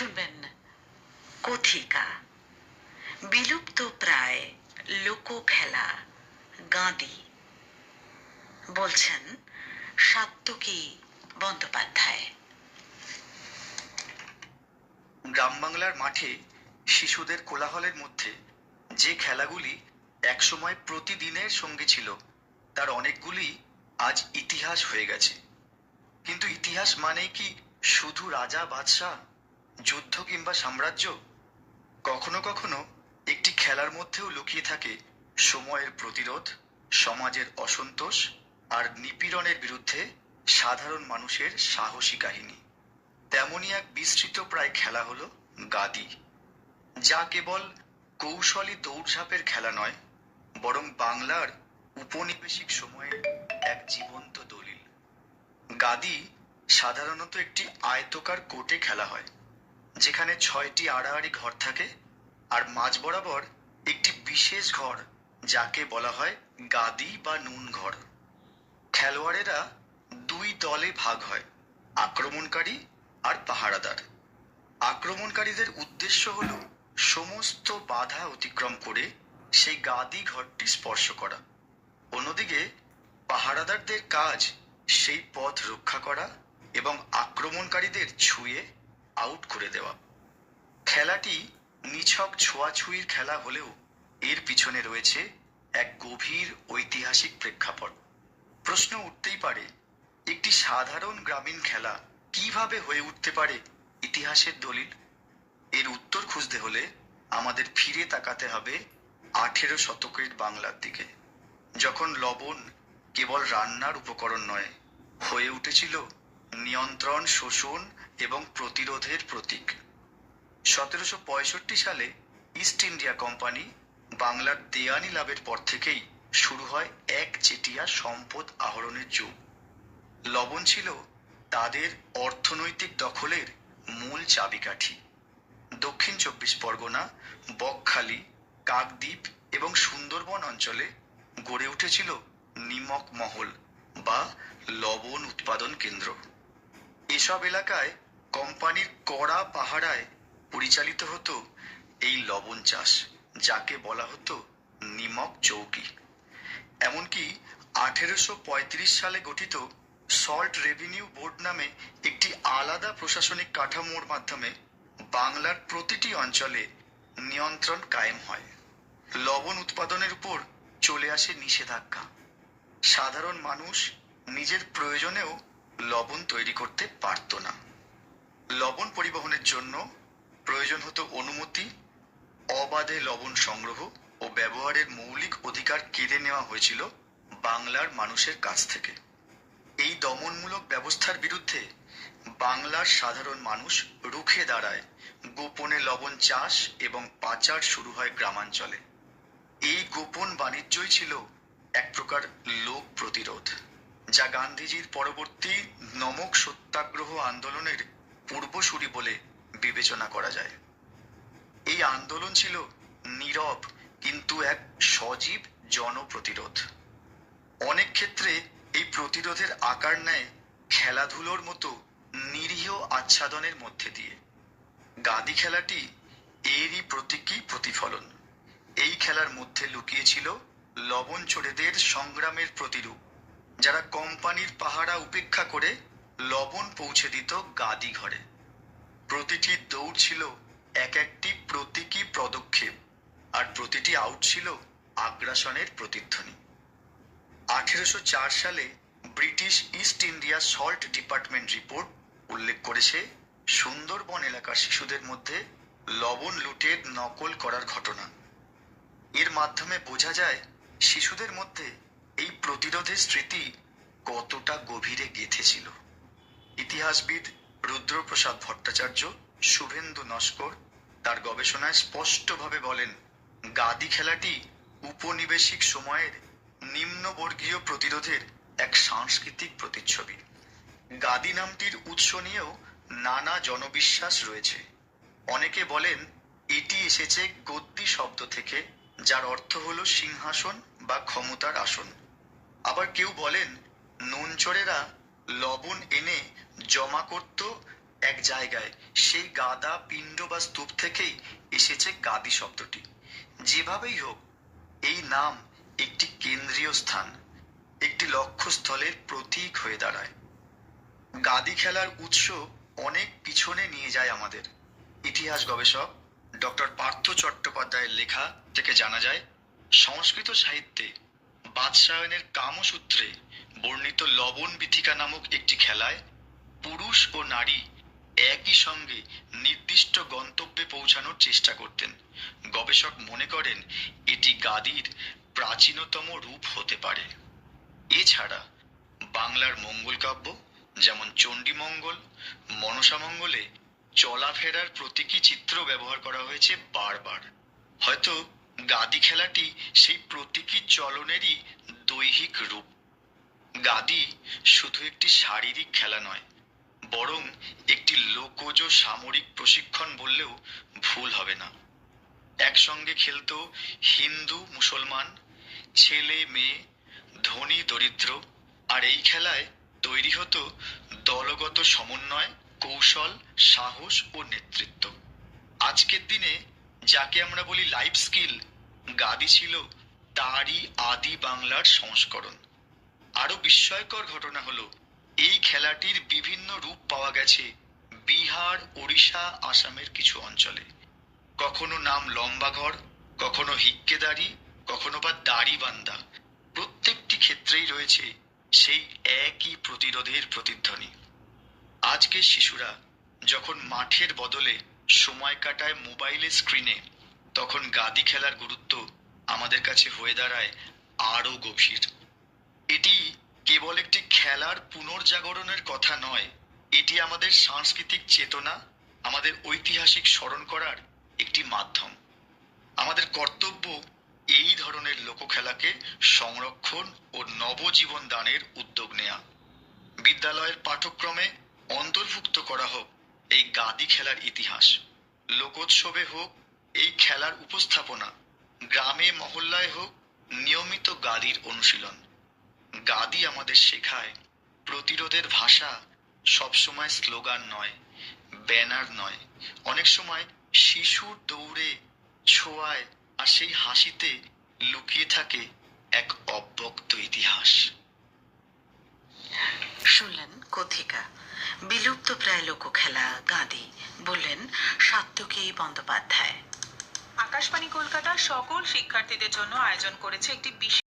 শুনবেন। কথিকা। বিলুপ্ত প্রায় লোক খেলা গাঁদি। বলছেন সাত্তকী বন্দ্যোপাধ্যায়। গ্রাম বাংলার মাঠে শিশুদের কোলাহলের মধ্যে যে খেলাগুলি একসময় প্রতিদিনের সঙ্গে ছিল, তার অনেকগুলি আজ ইতিহাস হয়ে গেছে। কিন্তু ইতিহাস মানে কি শুধু রাজা, বাদশাহ? যুদ্ধ কিংবা সাম্রাজ্য? কখনো কখনো একটি খেলার মধ্যেও লুকিয়ে থাকে সময়ের প্রতিরোধ, সমাজের অসন্তোষ আর নিপীড়নের বিরুদ্ধে সাধারণ মানুষের সাহসী কাহিনী। তেমনই এক বিস্তৃত প্রায় খেলা হলো গাদি, যা কেবল কৌশলী দৌড়ঝাঁপের খেলা নয়, বরং বাংলার উপনিবেশিক সময়ের এক জীবন্ত দলিল। গাদি সাধারণত একটি আয়তকার কোটে খেলা হয়। যেখানে ছয়টি আড়াআড়ি ঘর থাকে আর মাঝ বরাবর একটি বিশেষ ঘর, যাকে বলা হয় গাদি বা নুন ঘর। খেলোয়াড়েরা দুই দলে ভাগ হয়, আক্রমণকারী আর পাহারাদার। আক্রমণকারীদের উদ্দেশ্য হল সমস্ত বাধা অতিক্রম করে সেই গাদি ঘরটি স্পর্শ করা। অন্যদিকে পাহারাদারদের কাজ সেই পথ রক্ষা করা এবং আক্রমণকারীদের ছুঁয়ে আউট করে দেওয়া। খেলাটি নিছক ছোঁয়াছুঁয়ির খেলা হলেও এর পিছনে রয়েছে এক গভীর ঐতিহাসিক প্রেক্ষাপট। প্রশ্ন উঠতেই পারে, একটি সাধারণ গ্রামীণ খেলা কীভাবে হয়ে উঠতে পারে ইতিহাসের দলিল? এর উত্তর খুঁজতে হলে আমাদের ফিরে তাকাতে হবে আঠেরো শতকের বাংলার দিকে, যখন লবণ কেবল রান্নার উপকরণ নয়, হয়ে উঠেছিল নিয়ন্ত্রণ, শোষণ এবং প্রতিরোধের প্রতীক। সতেরোশো পঁয়ষট্টি সালে ইস্ট ইন্ডিয়া কোম্পানি বাংলার দেয়ানি লাভের পর থেকেই শুরু হয় এক চেটিয়া সম্পদ আহরণের যুগ। লবণ ছিল তাদের অর্থনৈতিক দখলের মূল চাবিকাঠি। দক্ষিণ চব্বিশ পরগনা, বকখালি, কাকদ্বীপ এবং সুন্দরবন অঞ্চলে গড়ে উঠেছিল নিমক মহল বা লবণ উৎপাদন কেন্দ্র। এসব এলাকায় কোম্পানির কড়া পাহারায় পরিচালিত হতো এই লবণ চাষ, যাকে বলা হতো নিমক চৌকি। এমনকি আঠেরোশো পঁয়ত্রিশ সালে গঠিত সল্ট রেভিনিউ বোর্ড নামে একটি আলাদা প্রশাসনিক কাঠামোর মাধ্যমে বাংলার প্রতিটি অঞ্চলে নিয়ন্ত্রণ কায়েম হয়। লবণ উৎপাদনের উপর চলে আসে নিষেধাজ্ঞা। সাধারণ মানুষ নিজের প্রয়োজনেও লবণ তৈরি করতে পারত না। লবণ পরিবহনের জন্য প্রয়োজন হতো অনুমতি, অবাধে লবণ সংগ্রহ ও ব্যবহারের মৌলিক অধিকার কেড়ে নেওয়া হয়েছিল বাংলার মানুষের কাছ থেকে। এই দমনমূলক ব্যবস্থার বিরুদ্ধে বাংলার সাধারণ মানুষ রুখে দাঁড়ায়, গোপনে লবণ চাষ এবং পাচার শুরু হয় গ্রামাঞ্চলে। এই গোপন বাণিজ্যই ছিল এক প্রকার লোক প্রতিরোধ, যা গান্ধীজির পরবর্তী নমক সত্যাগ্রহ আন্দোলনের পূর্বসূরি বলে বিবেচনা করা যায়। এই আন্দোলন ছিল নীরব কিন্তু এক সজীব জনপ্রতিরোধ। অনেক ক্ষেত্রে এই প্রতিরোধের আকার নেয় খেলাধুলোর মতো নিরীহ আচ্ছাদনের মধ্যে দিয়ে। গাদি খেলাটি এরই প্রতীকী প্রতিফলন। এই খেলার মধ্যে লুকিয়েছিল লবণ চোরেদের সংগ্রামের প্রতিরূপ, যারা কোম্পানির পাহারা উপেক্ষা করে লবণ পৌঁছে দিত গাদি ঘরে। প্রতিটি দৌড় ছিল এক একটি প্রতীকী পদক্ষেপ, আর প্রতিটি আউট ছিল আগ্রাসনের প্রতিধ্বনি। আঠেরোশো চার সালে British East India salt department report উল্লেখ করেছে, সুন্দরবন এলাকার শিশুদের মধ্যে লবণ লুটের নকল করার ঘটনা। এর মাধ্যমে বোঝা যায়, শিশুদের মধ্যে এই প্রতিরোধের স্মৃতি কতটা গভীরে গেঁথেছিল। ইতিহাসবিদ রুদ্রপ্রসাদ ভট্টাচার্য, শুভেন্দু নস্কর তার গবেষণায় স্পষ্টভাবে বলেন, গাদি খেলাটি উপনিবেশিক সময়ের নিম্নবর্গীয় প্রতিরোধের এক সাংস্কৃতিক প্রতিচ্ছবি। গাদি নামটির উৎস নিয়েও নানা জনবিশ্বাস রয়েছে। অনেকে বলেন, এটি এসেছে গদ্দি শব্দ থেকে, যার অর্থ হল সিংহাসন বা ক্ষমতার আসন। আবার কেউ বলেন, নুনচোরেরা লবণ এনে জমা করত এক জায়গায়। সেই গাদা, পিণ্ড বা স্তূপ থেকেই এসেছে গাদি শব্দটি। যেভাবেই হোক, এই নাম একটি কেন্দ্রীয় স্থান, একটি লক্ষ্যস্থলের প্রতীক হয়ে দাঁড়ায়। গাদি খেলার উৎস অনেক পিছনে নিয়ে যায় আমাদের। ইতিহাস গবেষক ডক্টর পার্থ চট্টোপাধ্যায়ের লেখা থেকে জানা যায়, সংস্কৃত সাহিত্যে বাদশায়নের কামসূত্রে বর্ণিত লবণ বিথিকা নামক একটি খেলায় পুরুষ ও নারী একই সঙ্গে নির্দিষ্ট গন্তব্যে পৌঁছানোর চেষ্টা করতেন। গবেষক মনে করেন, এটি গাদির প্রাচীনতম রূপ হতে পারে। এছাড়া, বাংলার মঙ্গল কাব্য, যেমন চণ্ডীমঙ্গল মনসামঙ্গলে চলাফেরার প্রতীকী চিত্র ব্যবহার করা হয়েছে বারবার। হয়তো গাদি খেলাটি সেই প্রতীকী চলনেরই দৈহিক রূপ। গাদি শুধু একটি শারীরিক খেলা নয়, বরং একটি লোকজ সামরিক প্রশিক্ষণ বললেও ভুল হবে না। একসঙ্গে খেলতো হিন্দু, মুসলমান, ছেলে, মেয়ে, ধনী, দরিদ্র, আর এই খেলায় তৈরি হতো দলগত সমন্বয়, কৌশল, সাহস ও নেতৃত্ব। আজকের দিনে যাকে আমরা বলি লাইফ স্কিল গাদি ছিল তারই আদি বাংলার সংস্করণ। আরও বিস্ময়কর ঘটনা হলো, এই খেলাটির বিভিন্ন রূপ পাওয়া গেছে বিহার, ওড়িশা, আসামের কিছু অঞ্চলে। কখনো নাম লম্বা ঘর কখনো হিক্কেদারি, কখনো বা দাড়িবান্ধা। প্রত্যেকটি ক্ষেত্রেই রয়েছে সেই একই প্রতিরোধের প্রতিধ্বনি। আজকের শিশুরা যখন মাঠের বদলে সময় কাটায় মোবাইলের স্ক্রিনে, তখন গাদি খেলার গুরুত্ব আমাদের কাছে হয়ে দাঁড়ায় আরও গভীর। কেবল একটি খেলার পুনর্জাগরণের কথা নয়, এটি আমাদের সাংস্কৃতিক চেতনা, আমাদের ঐতিহাসিক স্মরণ করার একটি মাধ্যম। আমাদের কর্তব্য এই ধরনের লোকখেলাকে সংরক্ষণ ও নবজীবন দানের উদ্যোগ নেওয়া বিদ্যালয়ের পাঠ্যক্রমে অন্তর্ভুক্ত করা হোক এই গাদি খেলার ইতিহাস, লোকোৎসবে হোক এই খেলার উপস্থাপনা, গ্রামে মহল্লায় হোক নিয়মিত গাদির অনুশীলন। গাদি আমাদের শেখায় প্রতিরোধের ভাষা সবসময় স্লোগান নয় ব্যানার নয়। অনেক সময় শিশুর দৌড়ে ছোঁয়ায় আর সেই হাসিতে লুকিয়ে থাকে এক অব্যক্ত ইতিহাস। শুনলেন কথিকা বিলুপ্ত প্রায় লোকখেলা গাঁদি বললেন সাত্যকী বন্দ্যোপাধ্যায়। আকাশবাণী কলকাতা সকল শিক্ষার্থীদের জন্য আয়োজন করেছে একটি বিশেষ